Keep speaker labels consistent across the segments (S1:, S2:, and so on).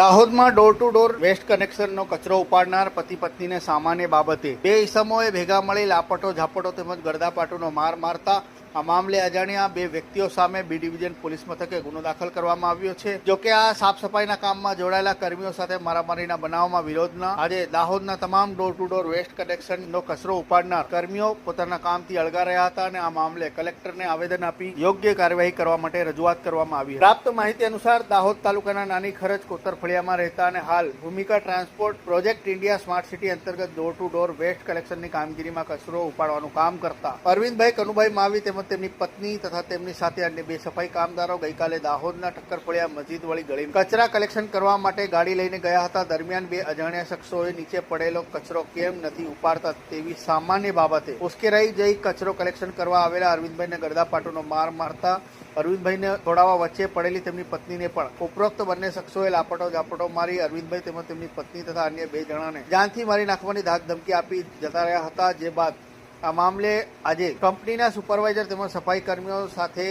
S1: દાહોદમાં door to door waste કનેક્શનનો કચરો ઉપાડનાર પતિ પત્નીને સામાન્ય બાબતે બે ઇસમોએ ભેગા મળી લાપટો ઝાપટો તેમજ ગરદાપાટોનો માર મારતા આ મામલે અજાણ્યા બે વ્યક્તિઓ સામે બી ડિવિઝન પોલીસ મથકે ગુનો દાખલ કરવામાં આવ્યો છે. જોકે આ સાફ સફાઈના કામમાં જોડાયેલા કર્મીઓ સાથે મારામારીના બનાવમાં વિરોધના. આજે દાહોદના તમામ ડોર ટુ ડોર વેસ્ટ કલેક્શનનો કચરો ઉપાડનાર કર્મીઓ પોતાના કામથી અળગા રહ્યા હતા અને આ મામલે કલેક્ટરને આવેદન આપી યોગ્ય કાર્યવાહી કરવા માટે રજૂઆત કરવામાં આવી પ્રાપ્ત માહિતી અનુસાર દાહોદ તાલુકાના નાની ખરજ કોતર ફળિયામાં રહેતા અને હાલ Bhumika transport project India smart city અંતર્ગત ડોર ટુ ડોર વેસ્ટ કલેક્શનની કામગીરીમાં કચરો ઉપાડવાનું કામ કરતા. અરવિંદભાઈ કનુભાઈ માવી તેમજ તેમની પત્ની તથા તેમની સાથે અન્ય બે સફાઈ કામદારો ગઈકાલે દાહોદના ઠક્કર ફળિયા મસ્જિદ વળી ગળી કચરા કલેક્શન કરવા માટે ગાડી લઈને ગયા હતા. દરમિયાન બે અજાણ્યા શખ્સોએ નીચે પડેલો કચરો કેમ નથી ઉપાડતા તેવી સામાન્ય બાબતે ઉશ્કેરાઈ જઈ કચરો કલેક્શન કરવા આવેલા અરવિંદભાઈને ગરદાપાટોનો માર મારતા અરવિંદભાઈને દોડાવા વચ્ચે પડેલી તેમની પત્નીને પણ ઉપરોક્ત બંને શખ્સોએ લાપટો ઝાપટો મારી અરવિંદભાઈ તેમજ તેમની પત્ની તથા અન્ય બે જણાને જાનથી મારી નાખવાની ધાક ધમકી આપી જતા રહ્યા હતા. જે બાદ આ મામલે આજે કંપનીના સુપરવાઇઝર તેમજ સફાઈ કર્મીઓ સાથે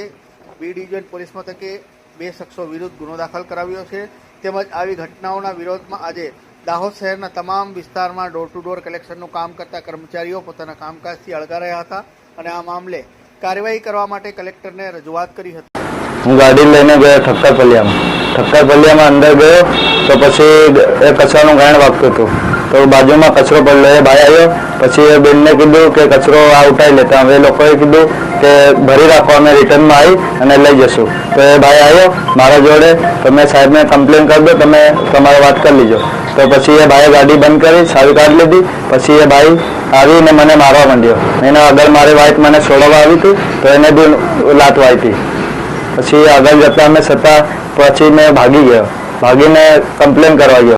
S1: બી ડિવિઝન પોલીસ મથકે બે શખ્સો વિરુદ્ધ ગુનો દાખલ કરાવ્યો છે. તેમજ આવી ઘટનાઓના વિરોધમાં આજે દાહોદ શહેરના તમામ વિસ્તારમાં ડોર ટુ ડોર કલેક્શનનું કામ કરતા કર્મચારીઓ પોતાના કામકાજથી અળગા રહ્યા હતા અને આ મામલે કાર્યવાહી કરવા માટે કલેક્ટરને રજૂઆત કરી હતી.
S2: હું ગાડી લઈને ગયો ઠક્કર પલ્લિયામાં ઠક્કર પલ્લિયામાં અંદર ગયો તો પછી એ કચરાનું ગાયણ વાગતું હતું. તો બાજુમાં કચરો પડેલો એ ભાઈ આવ્યો. પછી એ બેનને કીધું કે કચરો આ ઉઠાવી લેતા હવે લોકોએ કીધું કે ભરી રાખો, અમે રિટર્નમાં આવી અને લઈ જશું. તો એ ભાઈ આવ્યો મારા જોડે, તો મેં સાહેબને કમ્પ્લેન કરી દો, તમે તમારે વાત કરી લીજો. તો પછી એ ભાઈએ ગાડી બંધ કરી, સારી કાઢી લીધી. પછી એ ભાઈ આવીને મને મારવા માંડ્યો. એને આગળ મારી વાઈફ મને છોડવા આવી હતી, તો એને બી લાત વાઈ હતી. પછી આગળ જતા અમે છતાં પછી મેં ભાગી ગયો. ભાગીને કમ્પ્લેન કરવા ગયો.